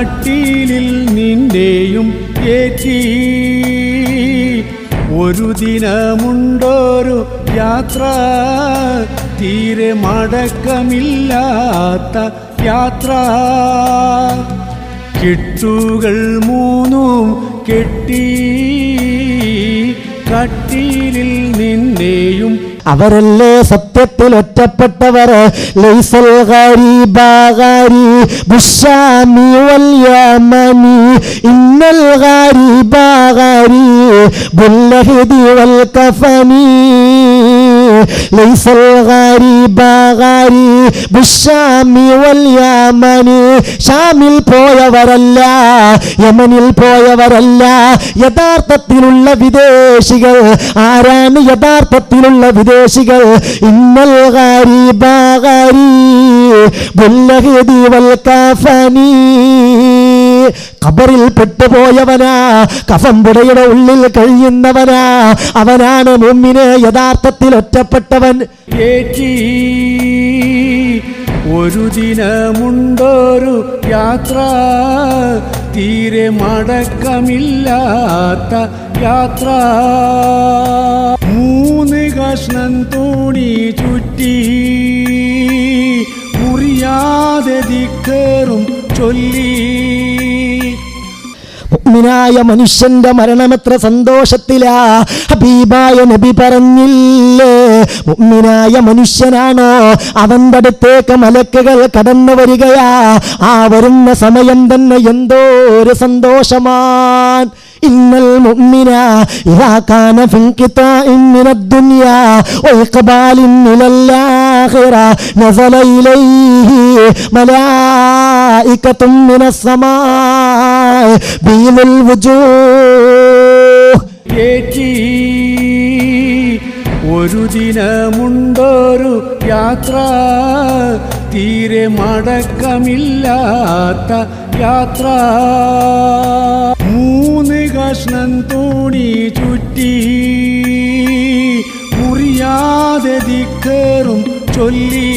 കട്ടിലിൽ നിന്റെയും ഏറ്റി. ഒരു ദിനമുണ്ടൊരു യാത്ര തീരെ മടക്കമില്ലാത്ത യാത്ര. കെട്ടുകൾ മൂന്നും കെട്ടി കട്ടിലിൽ നിന്നെയും അവരല്ലേ സത്യത്തിൽ ഒറ്റപ്പെട്ടവർ ഇന്നൽ ഗരീബാഗാരി ബുല്ലഹിദി വൽ കഫനി ലൈസൽ ഗരീബാഗാരി ബുഷാമി വൽ യമനി ഷാമിൽ പോയവരല്ല യമനിൽ പോയവരല്ല. യഥാർത്ഥത്തിലുള്ള വിദേശികൾ ആരാണ് യഥാർത്ഥത്തിലുള്ള വിദേശികൾ? ഇന്നൽ ഗരീബാഗാരി ബുല്ലഹിദി വൽ കഫനി ഖബറിൽ പെട്ടുപോയവനാ കഫംപുടയുടെ ഉള്ളിൽ കഴിയുന്നവനാ അവനാണ് മുമ്മിന് യഥാർത്ഥത്തിൽ ഒറ്റപ്പെട്ടവൻ. ഒരു ദിനമുണ്ടൊരു യാത്ര തീരെ മടക്കമില്ലാത്ത യാത്ര. മൂന്ന് കഷ്ണം തോണി ചുറ്റി മുറിയാതെ ദിക്കറും ചൊല്ലി. മുഅ്മിനായ മനുഷ്യന്റെ മരണം എത്ര സന്തോഷത്തിലാ. ഹബീബായ നബി പറഞ്ഞില്ലേ മോമിനായ മനുഷ്യനാണോ? അവന്റെ അടുത്തേക്ക് മലക്കുകൾ കടന്നു വരികയാ. ആ വരുന്ന സമയം തന്നെ എന്തോ ഒരു സന്തോഷമാൻ. മുഅ്മിന ഇദാ കാന ഫി ഇൻഖിതാഇൻ മിനദ് ദുനിയാ വഇഖ്ബാലിൻ ഇലൽ ആഖിറ നസല ഇലൈഹി മലായികത്തും മിന സമാ ഒരു ദിനമുണ്ടൊരു യാത്ര. തീരെ മടക്കമില്ലാത്ത യാത്ര. മൂന്ന് കഷ്ണം തുണി ചുറ്റി മുറിയാതെ ദിക്കറും ചൊല്ലി.